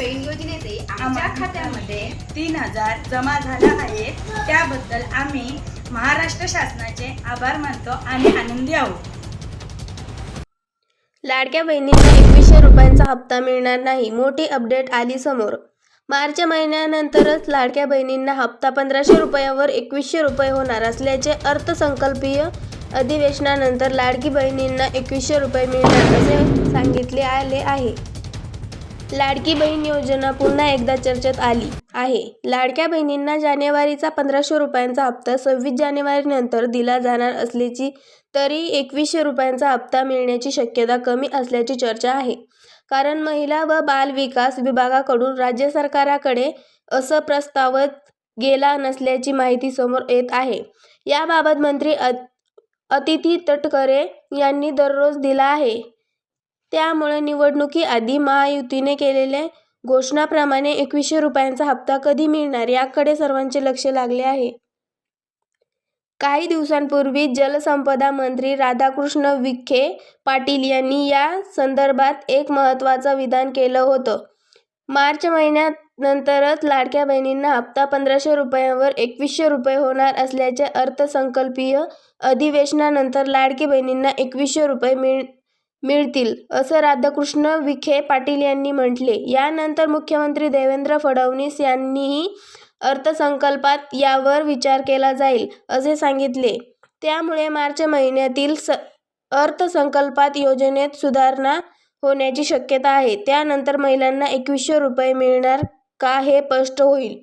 बहीण योजनेचे आमच्या खात्यामध्ये तीन हजार जमा झाला आहेत त्याबद्दल आम्ही महाराष्ट्र शासनाचे आभार मानतो आणि आनंदी आहोत. लाडक्या बहिणींना एकवीसशे रुपयांचा हप्ता मिळणार नाही मोठी अपडेट आली समोर. मार्च महिन्यानंतरच लाडक्या बहिणींना हप्ता पंधराशे रुपयावर एकवीसशे रुपये होणार असल्याचे अर्थसंकल्पीय अधिवेशनानंतर लाडकी बहिणींना एकवीसशे रुपये मिळणार असे सांगितले आले आहे. लाडकी बहीण योजना पुन्हा एकदा चर्चेत आली आहे. लाडक्या बहिणींना जानेवारीचा पंधराशे रुपयांचा हप्ता सव्वीस जानेवारीनंतर दिला जाणार असल्याची तरी एकवीसशे रुपयांचा हप्ता मिळण्याची शक्यता कमी असल्याची चर्चा आहे. कारण महिला व बाल विकास विभागाकडून राज्य सरकाराकडे असं प्रस्तावत गेला नसल्याची माहिती समोर येत आहे. याबाबत मंत्री अ- अतिथी तटकरे यांनी दररोज दिला आहे. त्यामुळे निवडणुकीआधी महायुतीने केलेल्या घोषणाप्रमाणे एकवीसशे रुपयांचा हप्ता कधी मिळणार याकडे सर्वांचे लक्ष लागले आहे. काही दिवसांपूर्वी जलसंपदा मंत्री राधाकृष्ण विखे पाटील यांनी या संदर्भात एक महत्त्वाचं विधान केलं होतं. मार्च महिन्यानंतरच लाडक्या बहिणींना हप्ता पंधराशे रुपयांवर एकवीसशे रुपये होणार असल्याचे अर्थसंकल्पीय अधिवेशनानंतर लाडकी बहिणींना एकवीसशे रुपये मिळ मिळतील असं राधाकृष्ण विखे पाटील यांनी म्हटले. यानंतर मुख्यमंत्री देवेंद्र फडणवीस यांनीही अर्थसंकल्पात यावर विचार केला जाईल असे सांगितले. त्यामुळे मार्च महिन्यातील स अर्थसंकल्पात योजनेत सुधारणा होण्याची शक्यता आहे. त्यानंतर महिलांना एकवीसशे रुपये मिळणार का हे स्पष्ट होईल.